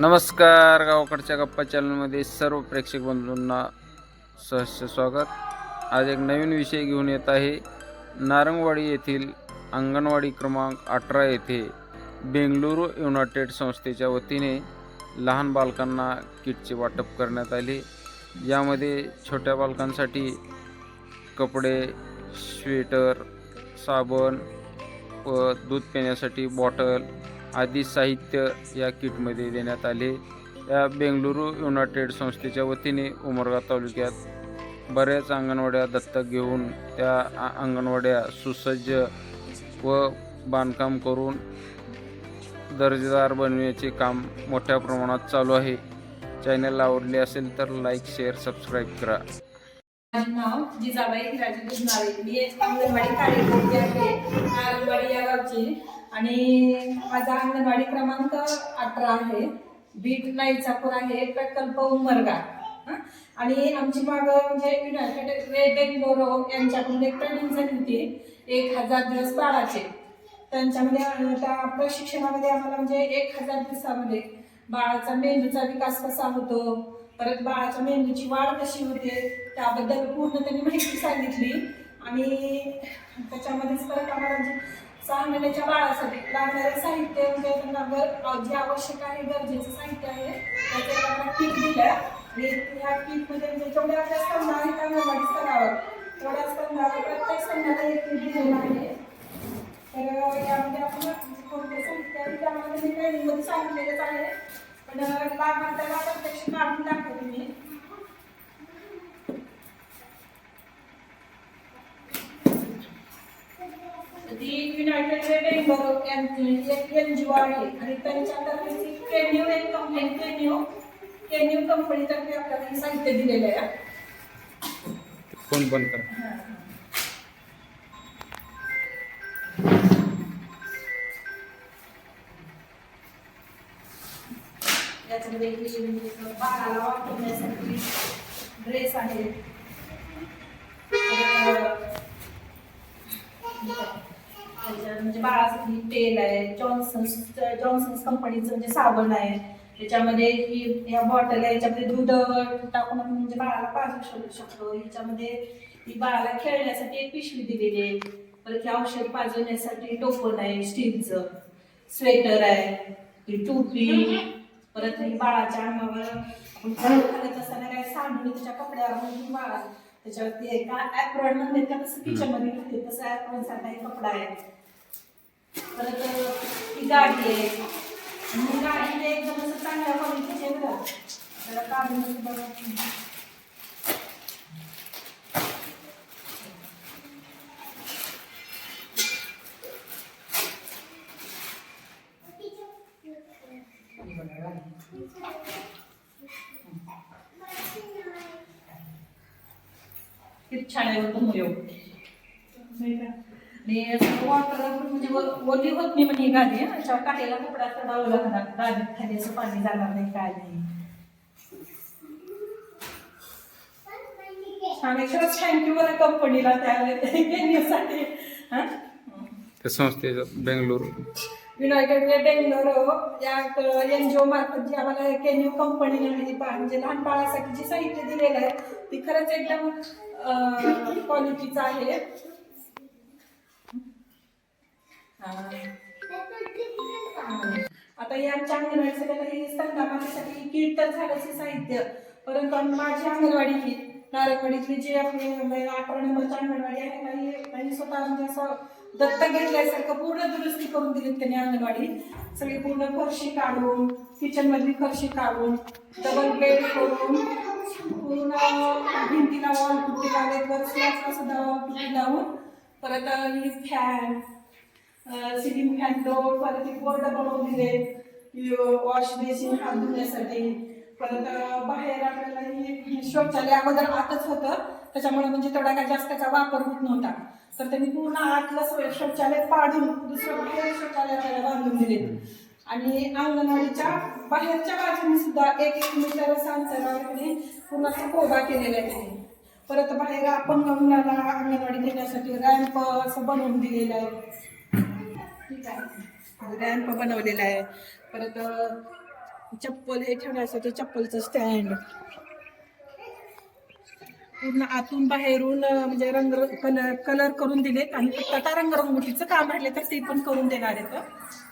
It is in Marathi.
नमस्कार गावाकडच्या गप्पा चॅनलमध्ये सर्व प्रेक्षक बंधूंना सहस्य स्वागत. आज एक नवीन विषय घेऊन येत आहे. नारंगवाडी येथील अंगणवाडी क्रमांक अठरा येथे बेंगलुरू युनायटेड संस्थेच्या वतीने लहान बालकांना किटचे वाटप करण्यात आले. यामध्ये छोट्या बालकांसाठी कपडे स्वेटर साबण व दूध पिण्यासाठी बॉटल आदी साहित्य या किटमध्ये देण्यात आले. या बेंगलुरू युनायटेड संस्थेच्या वतीने उमरगा तालुक्यात बऱ्याच अंगणवाड्या दत्तक घेऊन त्या अंगणवाड्या सुसज्ज व बांधकाम करून दर्जेदार बनविण्याचे काम मोठ्या प्रमाणात चालू आहे. चॅनल आवडले असेल तर लाईक शेअर सबस्क्राईब करा. माझे नाव जिजाबाई हिराजी मी एक अंगणवाडी कार्यकर्ती आहे. अंगणवाडी या गावची. आणि माझा अंगणवाडी क्रमांक अठरा आहे. बीट नाईचापूर आहे. प्रकल्प उमरगा. आणि आमची माग म्हणजे युनायटेड वे बेंगलोरो यांच्याकडून एक ट्रेनिंग झाली होती. एक हजार दिवस बाळाचे. त्यांच्यामध्ये त्या प्रशिक्षणामध्ये आम्हाला म्हणजे एक हजार दिवसामध्ये बाळाचा मेंदूचा विकास कसा होतो परत बाळाच्या मेंदूची वाढ कशी होते त्याबद्दल पूर्ण त्यांनी माहिती सांगितली. आणि त्याच्यामध्येच परत आम्हाला म्हणजे सहा महिन्याच्या बाळासाठी लागणारे साहित्य म्हणजे त्यांना जे आवश्यक आहे गरजेचं साहित्य आहे त्याचे त्यांना किट दिलं. आणि ह्या किटमध्ये म्हणजे जेवढ्या आपल्या स्तंभ आहेत अंगणवाडी स्तरावर तेवढ्या स्तंभावर प्रत्येक स्तंभाला एक किट दिलेलं आहे. ती युनायटेड वे बेंगलोर यांची एन जी ओ आहे आणि त्यांच्यातर्फे केन्यू एक कंपनी केन्यू केन्यू कंपनीतर्फे आपल्याला हे साहित्य दिलेलं आहे. फोन बंद करा. याच्यामध्ये म्हणजे बाळाला वापरण्यासाठी ड्रेस आहे परत, त्याच्यात म्हणजे बाळासाठी तेल आहे जॉन्सन जॉन्सन्स कंपनीचं म्हणजे साबण आहे. त्याच्यामध्ये ही ह्या बॉटल आहे याच्यामध्ये दूध टाकून आपण म्हणजे बाळाला पाजू शकू शकतो. ह्याच्यामध्ये ही बाळाला खेळण्यासाठी एक पिशवी दिलेली आहे. परत हे औषध पाजवण्यासाठी टोपण आहे स्टीलचं. स्वेटर आहे ही टोपी. परत ही बाळाच्या अंगावर आपण घालत असताना काय सांडून त्याच्या कपड्यावर बाळा त्याच्यावरती एका ऍप्रॉन म्हणते त्या कसं किचनमध्ये घालते तसं ऍप्रॉन सारखा कपडा आहे. परत ही गाडी आहे. आणि ही एकदम असं चांगल्या क्वालिटीचे बघा. त्याला काढून बघा. किती छान आहे होतं मुलं नाही का? आणि वॉटर म्हणजे ओली होत नाही म्हणजे गादी. याच्यावर टाकायला कपडा चढावं लागणार गादीत खाली असं पाणी जाणार नाही काय नाही छान आहे खरंच थँक्यू बरं कंपनीला हां त्या संस्थेचं बेंगलुरू युनायटेड वे बेंगलोर या एन जी ओ मार्फत जी आम्हाला केन्यू कंपनीने म्हणजे म्हणजे लहान बाळासाठी जे साहित्य दिलेलं आहे ती खरंच एकदम क्वालिटीचं आहे. आता या आमच्या अंगणवाडीसाठी आता किट तर झालंच साहित्य. परंतु माझी अंगणवाडी ही नारळवाडीतली जी आपली म्हणजे अकरा नंबरची अंगणवाडी आहे काही स्वतः म्हणजे असं दत्तक घेतल्यासारखं पूर्ण दुरुस्ती करून दिली त्यांनी अंगणवाडी. सगळी पूर्ण फरशी काढून किचन मधली फरशी काढून डबल बेड करून पूर्ण भिंतीला वॉल पुट्टी लावले वर सुद्धा वॉल पुट्टी लावून. परत ही फॅन सिलिंग फॅन डोर परत एक बोर्ड बनवून दिले. वॉश बेसिन हात धुण्यासाठी. परत बाहेर आपल्याला शौचालय अगोदर आतच होतं. त्याच्यामुळे म्हणजे तेवढा काय जास्त त्याचा वापर होत नव्हता. तर त्यांनी पूर्ण आतलं शौचालय पाडून दुसरं बाहेर शौचालय आपल्याला बांधून दिले. आणि अंगणवाडीच्या बाहेरच्या बाजूने सुद्धा एक एक मीटर अंतराने पूर्ण कोबा केलेला आहे परत बाहेर अपंग मुलाला अंगणवाडी देण्यासाठी रॅम्प असं बनवून दिलेलं आहे. रॅम्प बनवलेला आहे. परत चप्पल हे ठेवण्यासाठी चप्पलचं स्टँड पूर्ण आतून बाहेरून म्हणजे रंग कलर कलर करून दिलेत आणि फक्त आता रंगरंगोटीचं काम राहिले तर ते पण करून देणार आहेत.